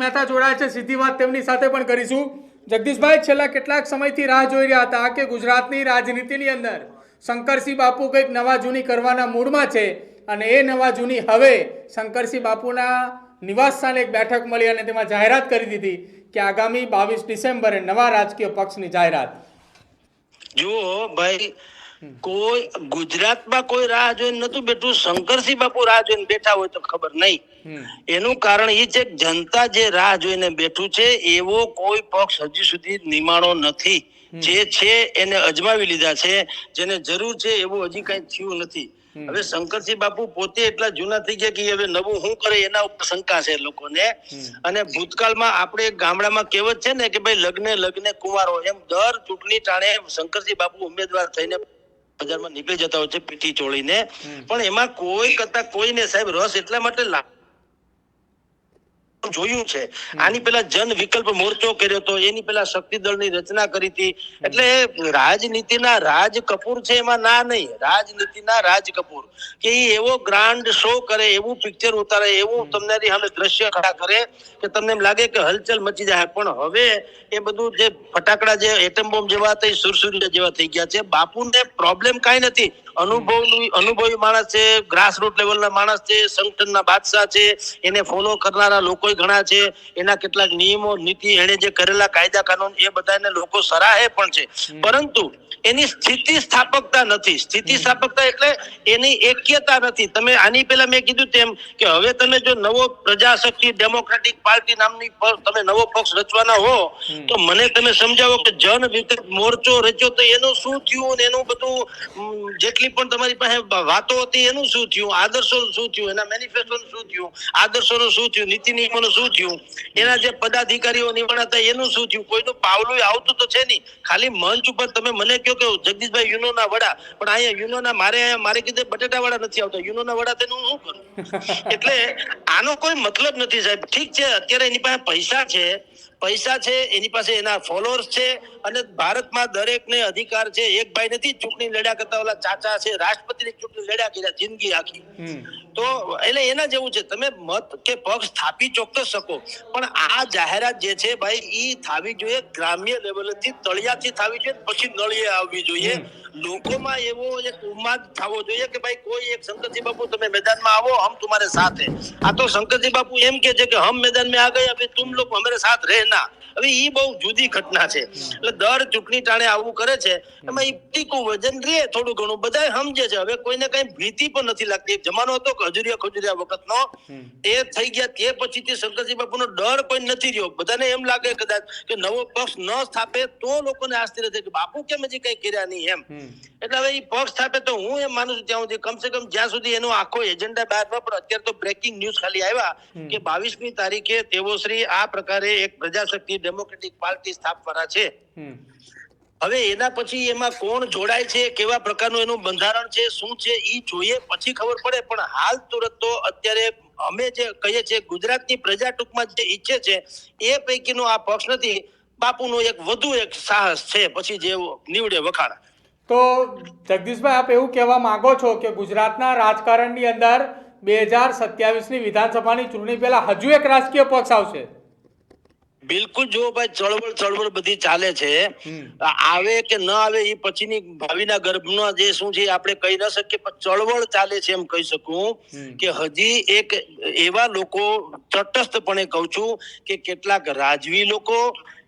મહેતા જોડાયા છે. સીધી વાત તેમની સાથે પણ કરીશું. જગદીશભાઈ, છેલ્લા કેટલાક સમયથી રાહ જોઈ રહ્યા હતા કે ગુજરાતની રાજનીતિની અંદર શંકરસિંહ બાપુ કંઈક નવા જૂની કરવાના મૂડમાં છે અને એ નવા જૂની હવે શંકરસિંહ બાપુના નિવાસ સ્થાને એક બેઠક મળી અને તેમાં જાહેરાત કરી દીધી કે આગામી બાવીસ ડિસેમ્બરે નવા રાજકીય પક્ષની જાહેરાત. જુઓ ભાઈ કોઈ ગુજરાતમાં કોઈ રાહ જોઈને નતું બેઠું શંકરસિંહ બાપુ રાહ જોઈને બેઠા હોય તો ખબર નહીં. એનું કારણ એ છે કે જનતા જે રાહ જોઈને બેઠું છે એવો કોઈ પક્ષ હજી સુધી નિમાણો નથી. જે છે એને અજમાવી લીધા છે જેને જરૂર છે એવું હજી કઈ થયું નથી. હવે શંકરસિંહ બાપુ પોતે એટલા જૂના થઈ ગયા કે હવે નવું શું કરે એના ઉપર શંકા છે લોકોને. અને ભૂતકાળમાં આપણે ગામડામાં કહેવત છે ને કે ભાઈ લગ્ને લગ્ને કુંવારો એમ દર ચૂંટણી ટાણે શંકરસિંહ બાપુ ઉમેદવાર થઈને બજારમાં નીકળી જતા હોય છે પીઠી ચોળીને. પણ એમાં કોઈ કરતા કોઈને સાહેબ રસ એટલા માટે લા- જોયું છે. આની પેલા જન વિકલ્પ મોરચો કર્યો હતો એની પેલા શક્તિ દળની રચના કરી હતી. એટલે રાજનીતિના રાજ કપૂર છે એમાં ના નહીં. રાજનીતિના રાજ કપૂર. કે એ એવો ગ્રાન્ડ શો કરે એવું પિક્ચર ઉતારે એવું તમને સામે દ્રશ્ય ખડા કરે કે તમને એમ લાગે કે હલચલ મચી જાય. પણ હવે એ બધું જે ફટાકડા જે એટમ બોમ્બ જેવા થઈ સુરસુરિયા જેવા થઈ ગયા છે. બાપુને પ્રોબ્લેમ કાંઈ નથી. અનુભવનું અનુભવી માણસ છે ગ્રાસ રૂટ લેવલના માણસ છે સંગઠનના બાદશાહ છે એને ફોલો કરનારા લોકો ઘણા છે એના કેટલાક નિયમો નીતિ એને જે કરેલા કાયદા કાનૂન એ બધાને લોકો સરાહે પણ છે. પરંતુ એની સ્થિતિ સ્થાપકતા નથી. સ્થિતિ સ્થાપકતા એટલે એની એક્યતા નથી. તમે આની પહેલા મેં કીધું તેમ કે હવે તમે જો નવો પ્રજાશક્તિ ડેમોક્રેટિક પાર્ટી નામની તમે નવો પક્ષ રચવાના હો તો મને તમે સમજાવો કે જન વિકલ્પ મોરચો રચ્યો તો એનું શું થયું ને એનું બધું ઉમ, જેટલી પણ તમારી પાસે વાતો હતી એનું શું થયું? આદર્શો શું થયું? એના મેનિફેસ્ટોનું શું થયું? આદર્શોનું શું થયું? નીતિ નિયમોનું શું થયું? એના જે પદાધિકારીઓ નિવડાતા એનું શું થયું? કોઈનું પાવલું આવતું તો છે નહીં. ખાલી મંચ ઉપર તમે મને કહો કે જગદીશભાઈ યુનોના વડા પણ અહીંયા યુનોના મારે અહીંયા મારે કીધે બટેટા વડા નથી આવતા. યુનોના વડા તેનું શું કરું? એટલે આનો કોઈ મતલબ નથી સાહેબ. ઠીક છે અત્યારે એની પાસે પૈસા છે પૈસા છે, એની પાસે એના ફોલોઅર્સ છે અને ભારતમાં દરેકને અધિકાર છે એક ભાઈ નથી, ચૂંટણી લડ્યા કરતા ઓલા ચાચા છે, રાષ્ટ્રપતિની ચૂંટણી લડ્યા કર્યા, જિંદગી આખી. તો એટલે એના જેવું છે. તમે મત કે પક્ષ સ્થાપી ચોક્કસ શકો. પણ આ જાહેરાત જે છે ભાઈ એ થાવી જોઈએ ગ્રામ્ય લેવલથી તળિયાથી થાવી જોઈએ પછી નળિયે આવવી જોઈએ. લોકોમાં એવો એક ઉન્માદ થવો જોઈએ કે ભાઈ કોઈ એક શંકરજી બાપુ તમે મેદાનમાં આવો હમ તુમારે સાથે. આ તો શંકરજી બાપુ એમ કે છે કે હમ મેદાન મેં આ ગયા અભી તુમ લોગ હમારે સાથ રહેના હવે એ બહુ જુદી ઘટના છે. એટલે દર ચૂંટણી ટાણે આવું કરે છે. એમાં એ ટીકું વજન રે થોડું ઘણું. બધા સમજે છે. હવે કોઈને કઈ ભીતિ પણ નથી લાગતી. જમાનો હતો ખજુરિયા ખજુરિયા વખતનો. એ થઈ ગયા તે પછીથી શંકરજી બાપુનો ડર કોઈ નથી રહ્યો. બધાને એમ લાગે કદાચ કે નવો પક્ષ ન સ્થાપે તો લોકોને આશ્ચર્ય થાય કે બાપુ કેમ હજી કઈ કર્યા નહીં એમ. એટલે હવે એ પક્ષ સ્થાપે તો હું એમ માનું છું ત્યાં સુધી કમસે કમ જ્યાં સુધી એનો આખો એજન્ડા બહાર ન પડે અત્યારે તો બ્રેકિંગ ન્યૂઝ ખાલી આવ્યા કે બાવીસમી તારીખે તેઓશ્રી આ પ્રકારે એક પ્રજાશક્તિ ડેમોક્રેટિક પાર્ટી સ્થાપવાના છે. હવે એના પછી એમાં કોણ જોડાય છે કેવા પ્રકારનું એનું બંધારણ છે શું છે એ જોઈએ પછી ખબર પડે પણ હાલ તુરત તો અત્યારે અમે જે કહીએ છીએ ગુજરાતની પ્રજા ટૂંકમાં જે ઈચ્છે છે એ પૈકીનો આ પક્ષ નથી. બાપુનો એક વધુ એક સાહસ છે પછી જે નીવડે વખાણ. તો જગદીશભાઈ આપ એવું કહેવા માંગો છો કે ગુજરાતના રાજકારણની અંદર બે હજાર સત્યાવીસની વિધાનસભાની ચૂંટણી પહેલા હજુ એક રાજકીય પક્ષ આવશે? બિલકુલ જો ભાઈ ચળવળ ચળવળ બધી ચાલે છે. આવે કે ન આવે એ પછીની ભાવિના ગર્ભમાં જે શું છે આપણે કહી ન શકીએ પણ ચળવળ ચાલે છે એમ કહી શકું કે હજી એક એવા લોકો તટસ્થપણે કહું છું કે કેટલાક રાજવી લોકો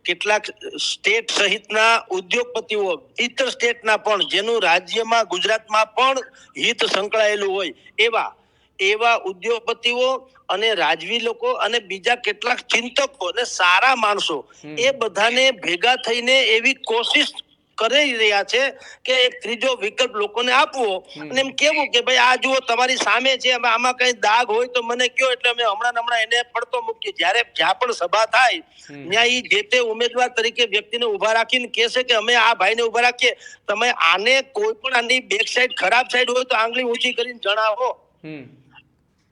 કેટલાક સ્ટેટ સહિતના ઉદ્યોગપતિઓ ઇતર સ્ટેટના પણ જેનું રાજ્યમાં ગુજરાતમાં પણ હિત સંકળાયેલું હોય એવા એવા ઉદ્યોગપતિઓ અને રાજવી લોકો અને બીજા કેટલાક ચિંતકો અને સારા માણસો એ બધાને ભેગા થઈને એવી કોશિશ કરી રહ્યા છે કે એક ત્રીજો વિકલ્પ લોકોને આપવો. અને એમ કેવું કે ભાઈ આ જુઓ તમારી સામે છે આમાં કઈ દાગ હોય તો મને કયો એટલે અમે હમણાં હમણાં એને પડતો મૂકીએ જ્યારે જ્યાં પણ સભા થાય ત્યાં એ જે તે ઉમેદવાર તરીકે વ્યક્તિને ઊભા રાખીને કહેશે કે અમે આ ભાઈને ઊભા રાખીએ. તમે આને કોઈ પણ આની બેક સાઈડ ખરાબ સાઈડ હોય તો આંગળી ઊંચી કરીને જણાવો.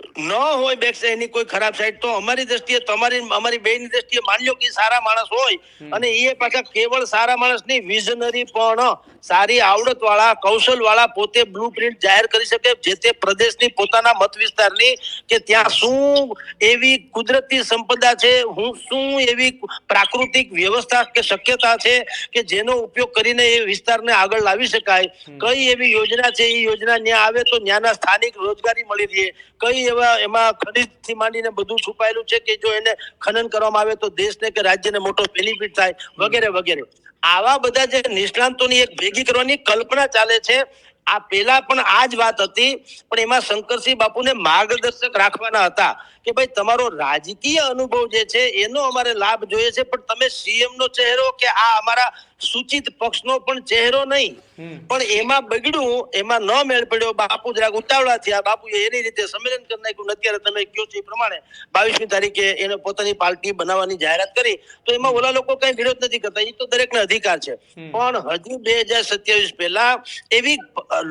ન હોય બેક એની કોઈ ખરાબ સાઈડ તો અમારી દ્રષ્ટિએ તમારી અમારી બેની દ્રષ્ટિએ માની લો કે સારા માણસ હોય અને એ પાછા કેવળ સારા માણસ નહીં વિઝનરી પણ સારી આવડત વાળા કૌશલ વાળા પોતે બ્લુ પ્રિન્ટ જાહેર કરી શકે જે તે પ્રદેશની પોતાના મત વિસ્તારની કે ત્યાં શું એવી કુદરતી સંપદા છે હું શું એવી પ્રાકૃતિક વ્યવસ્થા કે શક્યતા છે કે જેનો ઉપયોગ કરીને એ વિસ્તારને આગળ લાવી શકાય. કઈ એવી યોજના છે એ યોજના ત્યાં આવે તો ત્યાંના સ્થાનિક રોજગારી મળી રહે. કઈ એવા એમાં ખનિજથી માંડીને બધું છુપાયેલું છે કે જો એને ખનન કરવામાં આવે તો દેશને કે રાજ્યને મોટો બેનિફિટ થાય, વગેરે વગેરે. આવા બધા જે નિષ્ણાંતોની એક ભેગી કરવાની કલ્પના ચાલે છે, આ પેલા પણ આ જ વાત હતી, પણ એમાં શંકરસિંહ બાપુને માર્ગદર્શક રાખવાના હતા. કે ભાઈ તમારો રાજકીય અનુભવ જે છે એનો અમારે લાભ જોઈએ છે. પણ તમે સીએમ નો ચહેરો કે આ અમારા સૂચિત પક્ષનો પણ ચહેરો નહીં. પણ એમાં બગડ્યું એમાં ન મેળ પડ્યો. બાપુ જરાક ઉતાવળા થયા. બાપુ એની રીતે સંમેલન કરી નાખ્યું. અત્યારે તમે કયો છો એ પ્રમાણે બાવીસમી તારીખે એને પોતાની પાર્ટી બનાવવાની જાહેરાત કરી. તો એમાં ઓલા લોકો કઈ વિરોધ નથી કરતા. એ તો દરેકને અધિકાર છે. પણ હજુ બે હજાર સત્યાવીસ પહેલા એવી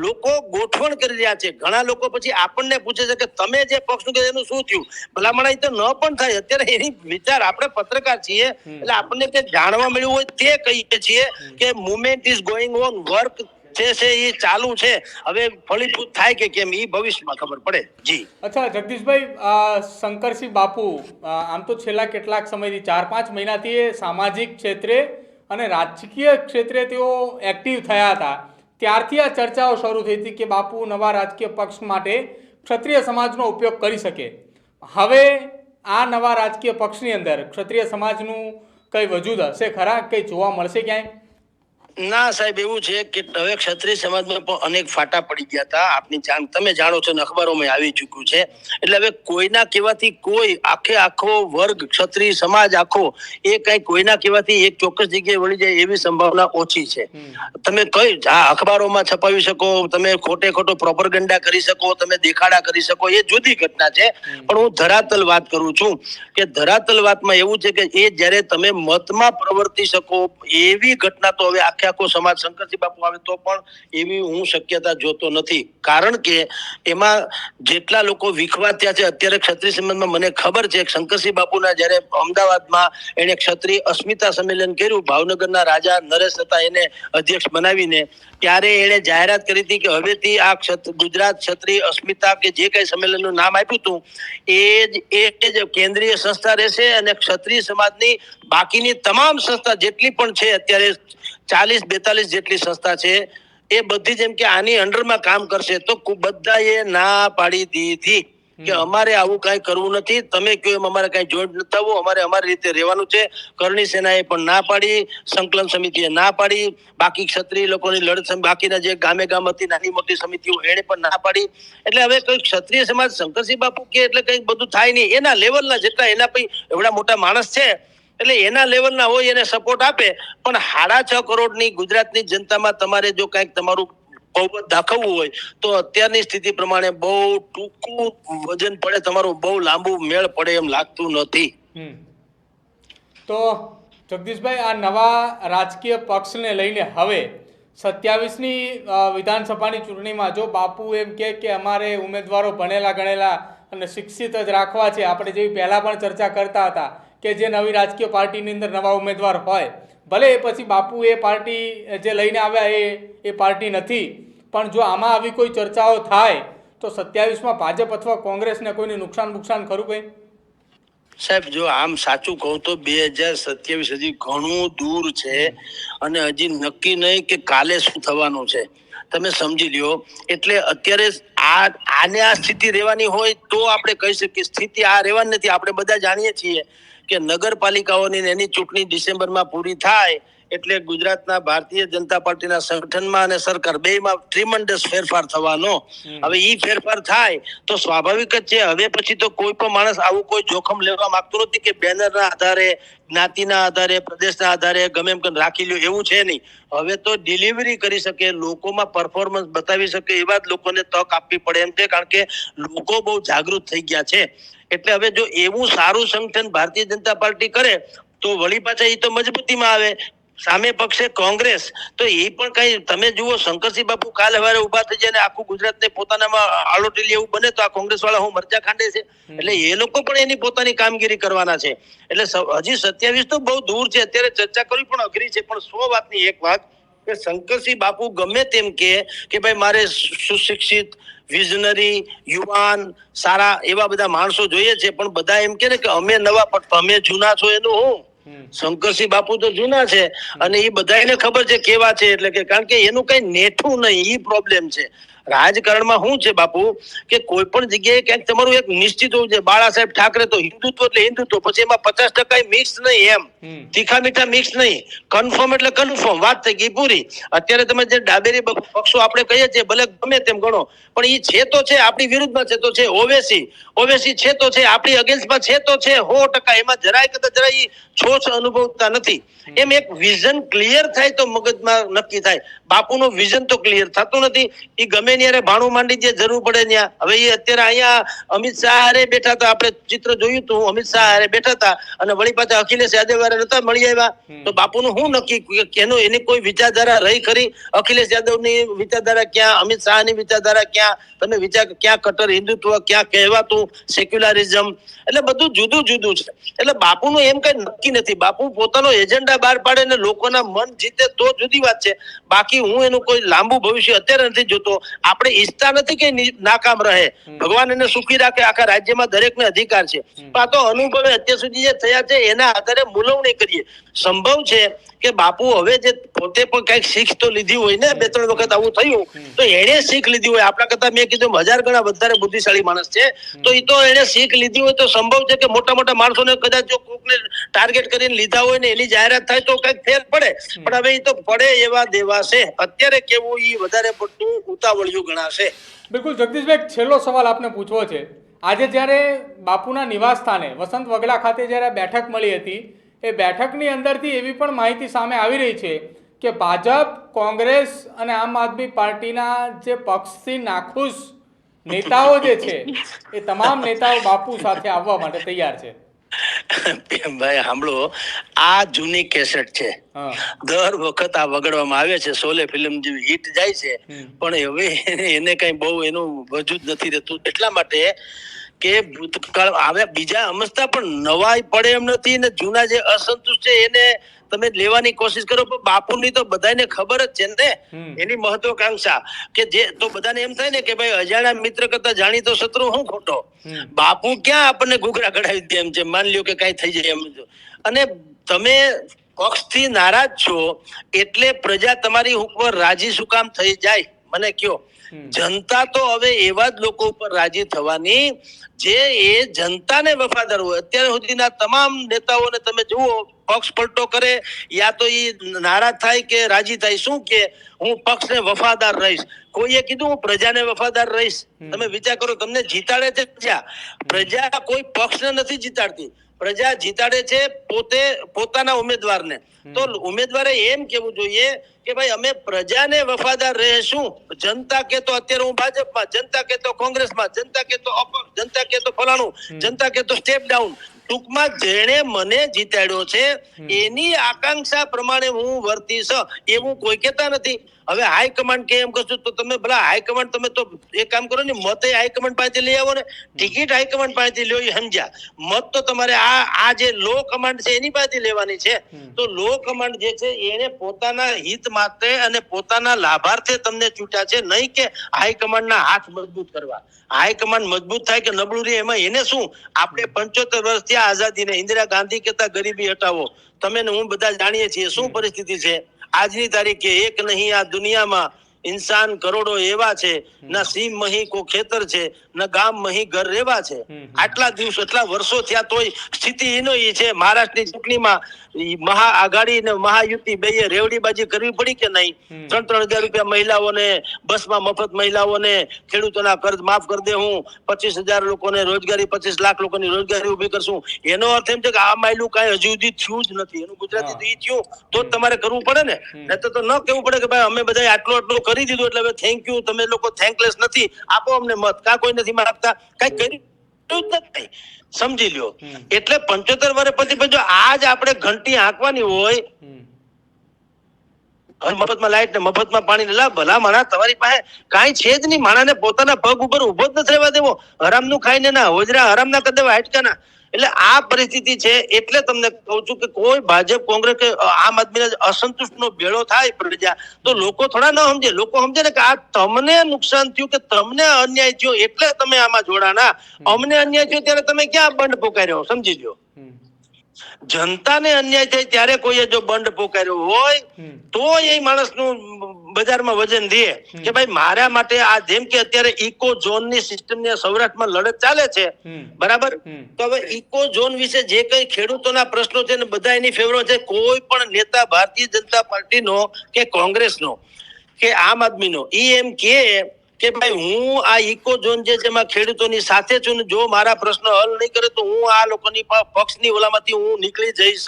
લોકો ગોઠવણ કરી રહ્યા છે. ઘણા લોકો પછી આપણને પૂછે છે કે તમે જે પક્ષનું કે એનું શું થયું? ભલામણ એ તો ન પણ થાય. અત્યારે એની વિચાર આપણે પત્રકાર છીએ. એટલે આપણને કે જાણવા મળ્યું હોય તે કહીએ છીએ કે movement is going on work જે છે એ ચાલુ છે. હવે ફળીભૂત થાય કે કેમ એ ભવિષ્યમાં ખબર પડે. જી. અચ્છા જગદીશભાઈ શંકરસિંહ બાપુ આમ તો છેલ્લા કેટલાક સમયથી ચાર પાંચ મહિનાથી સામાજિક ક્ષેત્રે અને રાજકીય ક્ષેત્રે તેઓ એક્ટિવ થયા હતા. ત્યારથી આ ચર્ચાઓ શરૂ થઈ હતી કે બાપુ નવા રાજકીય પક્ષ માટે ક્ષત્રિય સમાજનો ઉપયોગ કરી શકે. હવે આ નવા રાજકીય પક્ષની અંદર ક્ષત્રિય સમાજનું કંઈ વજૂદ હશે ખરા? કંઈ જોવા મળશે ક્યાંય? ના સાહેબ એવું છે કે હવે ક્ષત્રિય સમાજમાં પણ અનેક ફાટા પડી ગયા હતા. આપની જાણ તમે જાણો છો અખબારોમાં આવી ચૂક્યું છે. એટલે હવે કોઈના કહેવાથી કોઈ આખે આખો વર્ગ ક્ષત્રિય સમાજ આખો એ કઈ કોઈના કહેવાથી એક ચોક્કસ જગ્યાએ વળી જાય એવી સંભાવના ઓછી છે. તમે કઈ આ અખબારોમાં છપાવી શકો તમે ખોટે ખોટો પ્રોપરગંડા કરી શકો તમે દેખાડા કરી શકો એ જુદી ઘટના છે. પણ હું ધરાતલ વાત કરું છું કે ધરાતલ વાતમાં એવું છે કે એ જ્યારે તમે મતમાં પ્રવર્તી શકો એવી ઘટના તો હવે આખે આખો સમાજ શંકરસિંહ બાપુ આવે તો પણ એવી હું શક્યતા જોતો નથી. કારણ કે એમાં જેટલા લોકો વિખવા થયા છે, અત્યારે ક્ષત્રિય સમાજમાં મને ખબર છે, શંકરસિંહ બાપુના જ્યારે અમદાવાદમાં એને ક્ષત્રિય અસ્મિતા સંમેલન કર્યું, ભાવનગરના રાજા નરેશ હતા એને અધ્યક્ષ બનાવીને, ત્યારે એણે જાહેરાત કરી હતી કે હવેથી આ ગુજરાત ક્ષત્રિય અસ્મિતા કે જે કઈ સંમેલનનું નામ આપ્યું હતું, એ જ એ જ કેન્દ્રીય સંસ્થા રહેશે અને ક્ષત્રિય સમાજની બાકીની તમામ સંસ્થા જેટલી પણ છે અત્યારે ચાલીસ બેતાલીસ જેટલી સંસ્થા છે એ બધી જેમ કે આની અંડરમાં કામ કરશે તો બધાએ ના પાડી દીધી કે અમારે આવું કાંઈ કરવું નથી તમે કયો એમ અમારે કાંઈ જોઈન્ટ ન થવું અમારે અમારી રીતે રહેવાનું છે કરણી સેનાએ પણ ના પાડી સંકલન સમિતિએ ના પાડી બાકી ક્ષત્રિય લોકોની લડત બાકીના જે ગામે ગામ હતી નાની મોટી સમિતિઓ એને પણ ના પાડી. એટલે હવે કઈ ક્ષત્રિય સમાજ શંકરસિંહ બાપુ કે એટલે કઈ બધું થાય નહીં એના લેવલના જેટલા એના પછી એવડા મોટા માણસ છે એટલે એના લેવલના હોય એને સપોર્ટ આપે પણ સાડા છ કરોડની ગુજરાતની જનતામાં તમારે જો કંઈક તમારું બહુમત દાખવવું હોય, તો અત્યારની સ્થિતિ પ્રમાણે બહુ ટૂંકું વજન પડે, તમારું બહુ લાંબુ મેળ પડે એમ લાગતું નથી. તો જગદીશભાઈ, આ નવા રાજકીય પક્ષને લઈને હવે સત્યાવીસની વિધાનસભાની ચૂંટણીમાં જો બાપુ એમ કહે કે અમારે ઉમેદવારો ભણેલા ગણેલા અને શિક્ષિત જ રાખવા છે, આપણે જેવી પહેલાં પણ ચર્ચા કરતા હતા કે જે નવી રાજકીય પાર્ટીની અંદર નવા ઉમેદવાર હોય, ભલે એ પછી બાપુ એ પાર્ટી જે લઈને આવ્યા એ એ પાર્ટી નથી. પણ જો આમાં આવી કોઈ ચર્ચાઓ થાય, તો સત્યાવીસમાં ભાજપ અથવા કોંગ્રેસને કોઈને નુકસાન નુકસાન ખરું કંઈ સાહેબ, જો આમ સાચું કહું તો બે હજાર સત્યાવીસ હજી ઘણું દૂર છે અને હજી નક્કી નહીં કે કાલે શું થવાનું છે. તમે સમજી લ્યો, એટલે અત્યારે આ, આને આ સ્થિતિ રહેવાની હોય તો આપણે કહી શકીએ. સ્થિતિ આ રહેવાની નથી, આપણે બધા જાણીએ છીએ. કે નગરપાલિકાઓની એની ચૂંટણી ડિસેમ્બરમાં પૂરી થાય એટલે ગુજરાતના ભારતીય જનતા પાર્ટીના સંગઠનમાં અને સરકાર બેયમાં ટ્રીમન્ડસ ફેરફાર થવાનો. હવે ઈ ફેરફાર થાય તો સ્વાભાવિક જ છે. હવે પછી તો કોઈ પણ માણસ આવું કોઈ જોખમ લેવા માંગતો નથી કે બેનરના આધારે જ્ઞાતિના આધારે પ્રદેશના આધારે ગમે એમ રાખી લ્યો એવું છે નહીં. હવે તો ડિલિવરી કરી શકે લોકોમાં પરફોર્મન્સ બતાવી શકે એવા જ લોકોને તક આપવી પડે એમ છે કારણ કે લોકો બહુ જાગૃત થઈ ગયા છે. એટલે હવે જો એવું સારું સંગઠન ભારતીય જનતા પાર્ટી કરે તો વળી પાછા એ તો મજબૂતીમાં આવે. સામે પક્ષે કોંગ્રેસ. તો એ પણ કઈ તમે જુઓ શંકરસિંહ બાપુ કાલે હવારે ઊભા થઈ જાય આખું ગુજરાતને પોતાનામાં આલોટી લે એવું બને તો આ કોંગ્રેસ વાળા હું મરચા ખાંડે છે. એટલે એ લોકો પણ એની પોતાની કામગીરી કરવાના છે. એટલે હજી સત્યાવીસ તો બહુ દૂર છે. અત્યારે ચર્ચા કરવી પણ અઘરી છે. પણ સો વાતની એક વાત કે શંકરસિંહ બાપુ ગમે તેમ કે કે ભાઈ મારે સુશિક્ષિત વિઝનરી યુવાન સારા એવા બધા માણસો જોઈએ છે. પણ બધા એમ કે ને કે અમે નવા પણ તમે જૂના છો એનું હું. શંકરસિંહ બાપુ તો જૂના છે. અને એ બધાને ખબર છે કેવા છે? એટલે કે કારણ કે એનું કઈ નેઠું નહીં એ પ્રોબ્લેમ છે. રાજકારણમાં શું છે બાપુ? કે કોઈ પણ જગ્યાએ ક્યાંક તમારું એક નિશ્ચિત હોવું છે બાળા સાહેબ ઠાકરે તો હિન્દુત્વ એટલે હિન્દુત્વ પછી એમાં પચાસ ટકા મિક્સ નહીં એમ. તીખા મીઠા મિક્સ નહીં. કન્ફર્મ એટલે કન્ફર્મ વાત થઈ ગઈ પૂરી. અત્યારે તમે જે ડાબેરી પક્ષો આપણે કહીએ છીએ ભલે ગમે તેમ ગણો પણ એ છે તો છે આપણી વિરુદ્ધમાં છે તો છે ઓવેસી. ઓવેસી છે તો છે આપણી અગેન્સ્ટમાં છે તો છે સો ટકા. એમાં જરાય કદાચ જરાય છોછ અનુભવતા નથી. એમ એક વિઝન ક્લિયર થાય તો મગજમાં નક્કી થાય. બાપુનો વિઝન તો ક્લિયર થતું નથી. એ ગમે ત્યારે ભાણું માંડી જે જરૂર પડે ત્યાં હવે એ અત્યારે અહીંયા અમિત શાહ હારે બેઠા હતા. આપણે ચિત્ર જોયું હતું. અમિત શાહ હારે બેઠા હતા. અને વળી પાછા અખિલેશ યાદવ હારે નતા મળી આવ્યા. તો બાપુનું શું નક્કી? કે એની કોઈ વિચારધારા રહી ખરી? અખિલેશ યાદવની વિચારધારા ક્યાં? અમિત શાહની વિચારધારા ક્યાં? તમે વિચાર ક્યાં કટર હિન્દુત્વ ક્યાં કહેવાતું? સેક્યુલરિઝમ એટલે બધું જુદું જુદું છે. એટલે બાપુનું એમ કઈ નક્કી નથી. બાપુ પોતાનો એજન્ડા બહાર પાડે ને લોકોના મન જીતે તો જુદી વાત છે. બાકી હું એનું કોઈ લાંબુ ભવિષ્ય અત્યારે નથી જોતો. આપણે ઈચ્છતા નથી કે નાકામ રહે. ભગવાન એને સુખી રાખે આખા રાજ્યમાં દરેકને અધિકાર છે. પણ આ તો અનુભવે અત્યાર સુધી જે થયા છે એના આધારે મૂલવણી કરીએ. સંભવ છે કે બાપુ હવે જે પોતે પણ કંઈક શીખ તો લીધી હોય ને બે ત્રણ વખત આવું થયું તો એને શીખ લીધી હોય. આપણા કરતા મેં કીધું હજાર ગણા વધારે બુદ્ધિશાળી માણસ છે. તો એ તો એને શીખ લીધી હોય તો સંભવ છે કે મોટા મોટા માણસોને કદાચ જો કોકને ટાર્ગેટ કરીને લીધા હોય ને એની જાહેરાત થાય તો કંઈક ફેર પડે. પણ હવે એ તો પડે એવા દેવા છે. અત્યારે કેવું એ વધારે પડતું ઉતાવળિયું ગણાશે. બિલકુલ. જગદીશભાઈ છેલ્લો સવાલ આપને પૂછવો છે. આજે જ્યારે બાપુના નિવાસ સ્થાને વસંત વગડા ખાતે જ્યારે બેઠક મળી હતી એ બેઠકની અંદરથી એવી પણ માહિતી સામે આવી રહી છે કે ભાજપ કોંગ્રેસ અને આમ આદમી પાર્ટીના જે પક્ષથી નાખુશ નેતાઓ જે છે એ તમામ નેતાઓ બાપુ સાથે આવવા માટે તૈયાર છે. ભાઈ સાંભળો આ જૂની કેસેટ છે. દર વખત આ વગાડવામાં આવે છે સોલે ફિલ્મ જેવી હિટ જાય છે. પણ હવે એને- કઈ બહુ એનું વજૂદ નથી રહેતું. એટલા માટે કે ભૂતકાળ આવે. બીજા સમજતા પણ નવાઈ પડે એમ નથી ને જૂના જે અસંતુષ્ટ છે એને તમે લેવાની કોશિશ કરો. પણ બાપુની તો બધાને ખબર જ છે ને. એની મહત્વકાંક્ષા કે જે તો બધાને એમ થાય ને કે ભાઈ અજાણ્યા મિત્ર કરતા જાણીતો શત્રુ હું ખોટો? બાપુ ક્યાં આપણને ઘૂઘરા કઢાવી દે એમ છે? માન લ્યો કે કઈ થઈ જાય એમ. અને તમે પક્ષથી નારાજ છો એટલે પ્રજા તમારી ઉપર રાજી શું કામ થઈ જાય? મને કયો. જનતા તો હવે એવા જ લોકો ઉપર રાજી થવાની જે એ જનતાને વફાદાર હોય. અત્યાર સુધીના તમામ નેતાઓને તમે જુઓ પક્ષ પલટો કરે યા તો એ નારાજ થાય કે રાજી થાય. શું કે? હું પક્ષને વફાદાર રહીશ. કોઈએ કીધું હું પ્રજાને વફાદાર રહીશ. તમે વિચાર કરો તમને જીતાડે છે પ્રજા પ્રજા કોઈ પક્ષને નથી જીતાડતી. પ્રજા જીતાડે છે પોતે પોતાના ઉમેદવારને. તો ઉમેદવારે એમ કેવું જોઈએ કે ભાઈ અમે પ્રજાને વફાદાર રહેશું. જનતા કે તો અત્યારે હું ભાજપમાં જનતા કે તો કોંગ્રેસમાં જનતા કે તો અપક્ષ જનતા કે તો ફલાણું જનતા કે તો સ્ટેપ ડાઉન ટૂંકમાં જેણે મને જીતાડ્યો છે એની આકાંક્ષા પ્રમાણે હું વર્તીશ એવું કોઈ કહેતા નથી. હવે હાઈકમાન્ડ કે એમ કશું તો તમે ભલા હાઈકમાન્ડ તમે તો એક કામ કરો ને મતે હાઈકમાન્ડ પાસેથી લઈ આવો ને. ટિકિટ હાઈકમાન્ડ પાસેથી લ્યો એ સમજ્યા. મત તો તમારે આ આ જે લો કમાન્ડ છે એની પાસેથી લેવાની છે. તો લો કમાન્ડ જે છે એને પોતાના હિત માટે અને પોતાના લાભાર્થે તમને ચૂંટ્યા છે. નહીં કે હાઈકમાન્ડના હાથ મજબૂત કરવા. હાઈકમાન્ડ મજબૂત થાય કે નબળું રહે એમાં એને શું? આપણે પંચોતેર વર્ષ થયા આઝાદીને ઇન્દિરા ગાંધી કહેતા ગરીબી હટાવો. તમે ને હું બધા જાણીએ છીએ શું પરિસ્થિતિ છે? આજની તારીખે એક નહીં આ દુનિયામાં ઇન્સાન કરોડો એવા છે ના સીમ મહી કો ખેતર છે ના ગામ મહી ઘર રેવા છે. આટલા દિવસ એટલા વર્ષો થયા તોય સ્થિતિ એનો એ છે. મહારાષ્ટ્રની ચૂંટણીમાં મહા આઘાડી ને મહાયુતિ બેય રેવડીબાજી કરવી પડી કે નહીં. ત્રણ ત્રણ હજાર રૂપિયા મહિલાઓને બસમાં મફત મહિલાઓને ખેડૂતોના કર્જ માફ કરી દે હું. પચીસ હજાર લોકોને રોજગારી પચીસ લાખ લોકોની રોજગારી ઊભી કરશું. એનો અર્થ એમ છે કે આ માયલું કાંઈ હજુ સુધી થયું જ નથી. એનું ગુજરાતી થયું તો જ તમારે કરવું પડે ને. નહીં તો તો ન કેવું પડે કે ભાઈ અમે બધા આટલું આટલું કરી દીધું એટલે હવે થેન્ક યુ તમે લોકો થેન્કલેસ નથી. આપો અમને મત. કા કોઈ નથી માગતા? કઈ કર્યું જ નથી. સમજી લ્યો. એટલે પંચોતેર વર્ષ પછી જો આજ આપણે ઘંટી હાંકવાની હોય મફતમાં લાઈટ ને મફતમાં પાણી લા ભલા માણા તમારી પાસે કાંઈ છે જ નહીં. માણાને પોતાના પગ ઉપર ઊભો જ નથી રહેવા દેવો. હરામનું ખાઈને ના હોજરા હરામના કરી દેવા હાટકાના. એટલે આ પરિસ્થિતિ છે એટલે તમને કહું છું કે કોઈ ભાજપ કોંગ્રેસ કે આમ આદમીના અસંતુષ્ટનો ભેળો થાય પ્રજા. તો લોકો થોડા ન સમજે. લોકો સમજે ને કે આ તમને નુકસાન થયું કે તમને અન્યાય થયો એટલે તમે આમાં જોડાના અમને અન્યાય થયો ત્યારે તમે ક્યાં બંધ પોકાર્યો? સમજી લો. જનતાને અન્યાય થાય ત્યારે કોઈએ જો બંધ પોકાર્યો હોય. તો એ માણસનું બજારમાં વજન દે કે ભાઈ મારા માટે આ જેમ કે અત્યારે ઇકો ઝોનની સિસ્ટમ ને સૌરાષ્ટ્રમાં લડત ચાલે છે બરાબર? તો હવે ઇકો ઝોન વિશે જે કઈ ખેડૂતોના પ્રશ્નો છે ને બધા એની ફેવરો છે કોઈ પણ નેતા ભારતીય જનતા પાર્ટીનો કે કોંગ્રેસનો કે આમ આદમીનો ઈ એમ કે કે ભાઈ હું આ ઇકો ઝોન જે છે એમાં ખેડૂતોની સાથે છું ને જો મારા પ્રશ્ન હલ નહીં કરે તો હું આ લોકોની પક્ષની ઓલામાંથી હું નીકળી જઈશ.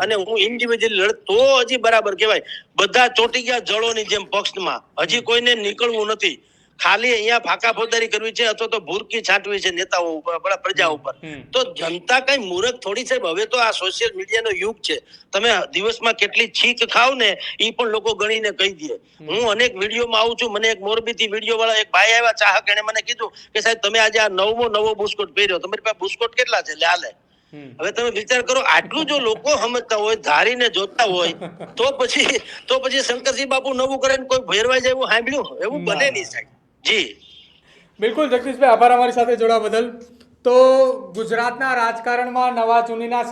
અને હું ઇન્ડિવિજ્યુઅલી લડ તો હજી બરાબર કહેવાય. બધા ચોટી ગયા જળોની જેમ પક્ષમાં. હજી કોઈને નીકળવું નથી. ખાલી અહીંયા ફાકા ફોદારી કરવી છે અથવા તો ભૂરકી છાંટવી છે નેતાઓ ઉપર પ્રજા ઉપર. તો જનતા કઈ મૂર્ખ થોડી છે હવે તો આ સોશિયલ મીડિયાનો યુગ છે. તમે દિવસમાં કેટલી છીક ખાવ ને એ પણ લોકો ગણીને કહી દે. હું અનેક વિડીયોમાં આવું છું. મને એક મોરબીથી વીડિયો વાળા એક ભાઈ આવ્યા ચાહક. એને મને કીધું કે સાહેબ તમે આજે આ નવમો નવો બુસ્કોટ પહેર્યો. તમારી પાસે બુસ્કોટ કેટલા છે? લે હવે તમે વિચાર કરો આટલું જો લોકો સમજતા હોય ધારીને જોતા હોય તો પછી તો પછી શંકરસિંહ બાપુ નવું કરે ને કોઈ ભેરવાઈ જાય એવું સાંભળ્યું? એવું બને નહીં સાહેબ. જી. બિલકુલ જગદીશભાઈ આભાર અમારી સાથે જોડાવા બદલ. તો ગુજરાતના રાજકારણમાં નવા ચૂંટણીના